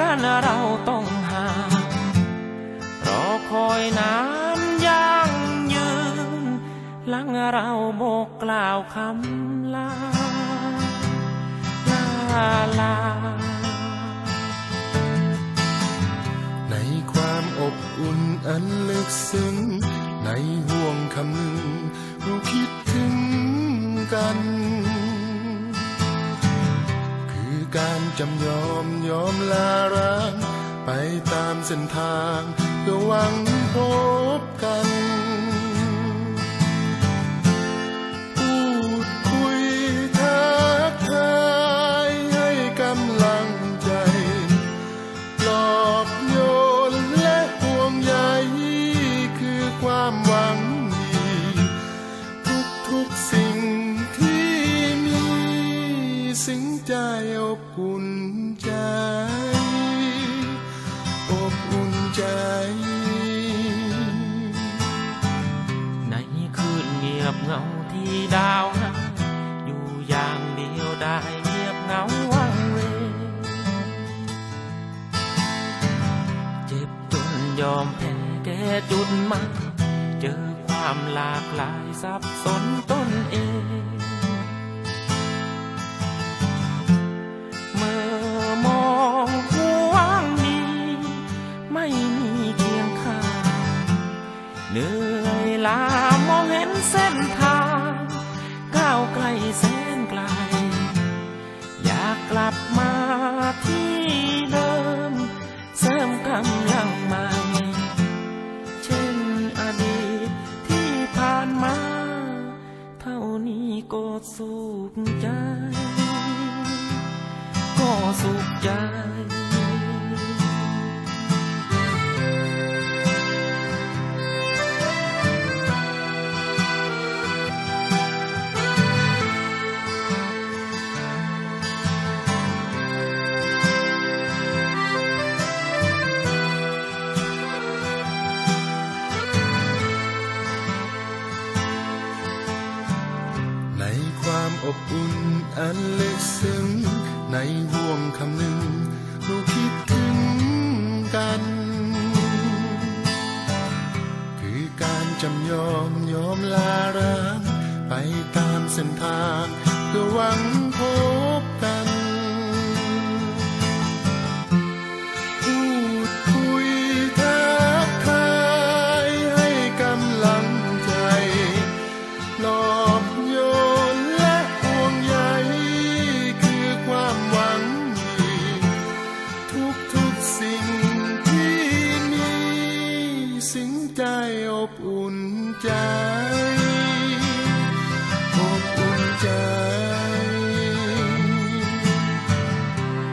กันเราต้องห่างรอคอยน้ำยังยืนหลังเราบอกกล่าวคำลาลาลา ในความอบอุ่นอันลึกซึ้งในห่วงคำหนึ่งเราคิดถึงกัน จำยอมยอมลาร้างไปตามเส้นทางเพื่อหวังพบกัน พูดคุยทักทายให้กำลังใจปลอบโยนและห่วงใยคือความหวังดี ทุกทุกสิ่งที่มีสิ่งใจอบอุ่น แก่จุดมาเจอความหลากหลายสับสนตนเอง เมื่อมองห่วงดีไม่มีเคียงข้างเหนื่อยล้ามองเห็นเส้นทาง ก้าวไกลแสน ความอบอุ่นอันลึกซึ้งในห่วงคำหนึ่งเราคิดถึงกัน คือการจำยอมยอมลาร้างไปตามเส้นทางเพื่อหวังพบ อบอุ่นใจ อบอุ่นใจ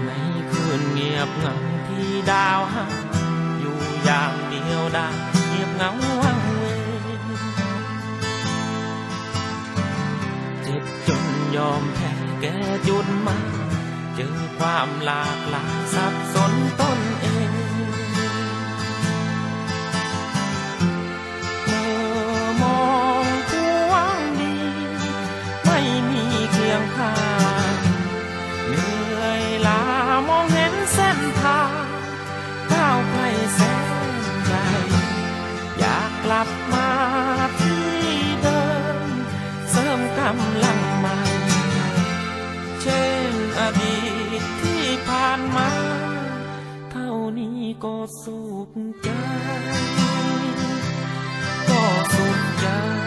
ในคืนเงียบเหงาที่ดาวหางอยู่อย่างเดียวได้เงียบเหงาวังเวงเจ็บจนยอมแพ้แก่จุดมาเจอความหลากหลายสับสนต้น ลับมาที่เดิม เสริมกำลังมัเช่นอดีตที่ผ่านมา เท่านี้ก็สุขใจ ก็สุขใจ